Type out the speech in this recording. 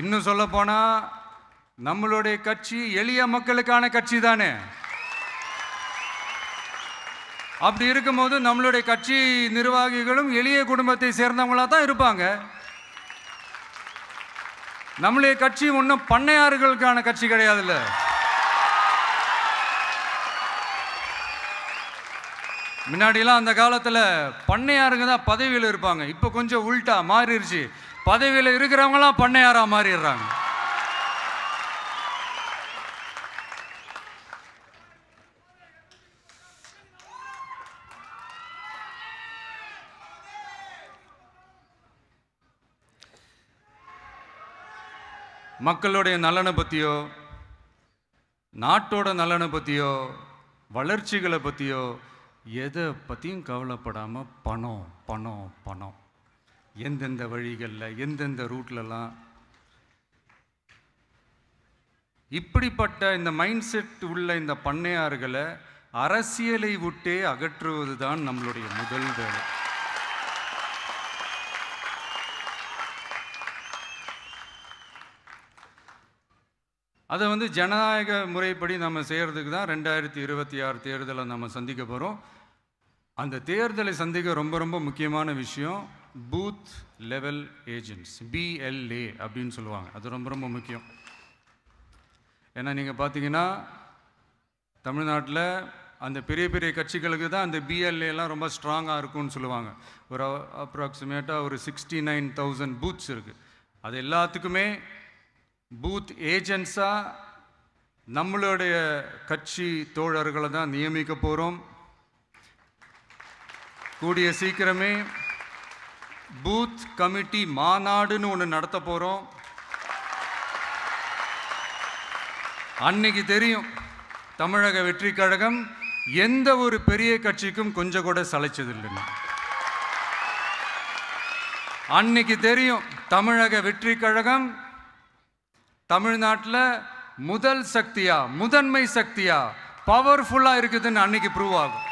இன்னும் சொல்ல போனா நம்மளுடைய கட்சி எளிய மக்களுக்கான கட்சி தானே? அப்படி இருக்கும்போது நம்மளுடைய கட்சி நிர்வாகிகளும் எளிய குடும்பத்தை சேர்ந்தவங்களா தான் இருப்பாங்க. நம்மளுடைய கட்சி ஒன்றும் பண்ணையாறுகளுக்கான கட்சி கிடையாதுல்ல. முன்னாடிலாம் அந்த காலத்தில் பண்ணையாருங்க தான் பதவியில் இருப்பாங்க. இப்போ கொஞ்சம் உல்ட்டா மாறிடுச்சு பதவியில் இருக்கிறவங்களாம் பண்ணையாராக மாறிடுறாங்க. மக்களுடைய நலனை பற்றியோ நாட்டோட நலனை பற்றியோ வளர்ச்சிகளை பற்றியோ எதை பற்றியும் கவலைப்படாமல் பணம் பணம் பணம். எந்தெந்த வழிகளில் எந்தெந்த ரூட்லலாம். இப்படிப்பட்ட இந்த மைண்ட் செட் உள்ள இந்த பண்ணையார்களை அரசியலை விட்டே அகற்றுவது தான் நம்மளுடைய முதல் வேலை. அதை வந்து ஜனநாயக முறைப்படி நம்ம செய்கிறதுக்கு தான் ரெண்டாயிரத்தி இருபத்தி ஆறு தேர்தலை நம்ம சந்திக்க போகிறோம் அந்த தேர்தலை சந்திக்க ரொம்ப ரொம்ப முக்கியமான விஷயம் பூத் லெவல் ஏஜென்ட்ஸ் பிஎல்ஏ அப்படின்னு சொல்லுவாங்க. அது ரொம்ப ரொம்ப முக்கியம். ஏன்னா நீங்கள் பார்த்தீங்கன்னா தமிழ்நாட்டில் அந்த பெரிய பெரிய கட்சிகளுக்கு தான் அந்த பிஎல்ஏலாம் ரொம்ப ஸ்ட்ராங்காக இருக்கும்னு சொல்லுவாங்க. ஒரு அப்ராக்சிமேட்டாக ஒரு சிக்ஸ்டி நைன் தௌசண்ட் பூத்ஸ் இருக்குது அது எல்லாத்துக்குமே பூத் ஏஜென்ட்ஸாக நம்மளுடைய கட்சி தோழர்களை தான் நியமிக்க போகிறோம் கூடிய சீக்கிரமே பூத் கமிட்டி மாநாடுன்னு ஒன்று நடத்த போகிறோம் அன்னைக்கு தெரியும் தமிழக வெற்றி கழகம் எந்த ஒரு பெரிய கட்சிக்கும் கொஞ்சம் கூட சளைச்சதில்லைன்னு. அன்னைக்கு தெரியும் தமிழக வெற்றி கழகம் தமிழ்நாட்டில் முதல் சக்தியா முதன்மை சக்தியா பவர்ஃபுல்லாக இருக்குதுன்னு அன்னைக்கு ப்ரூவ் ஆகும்.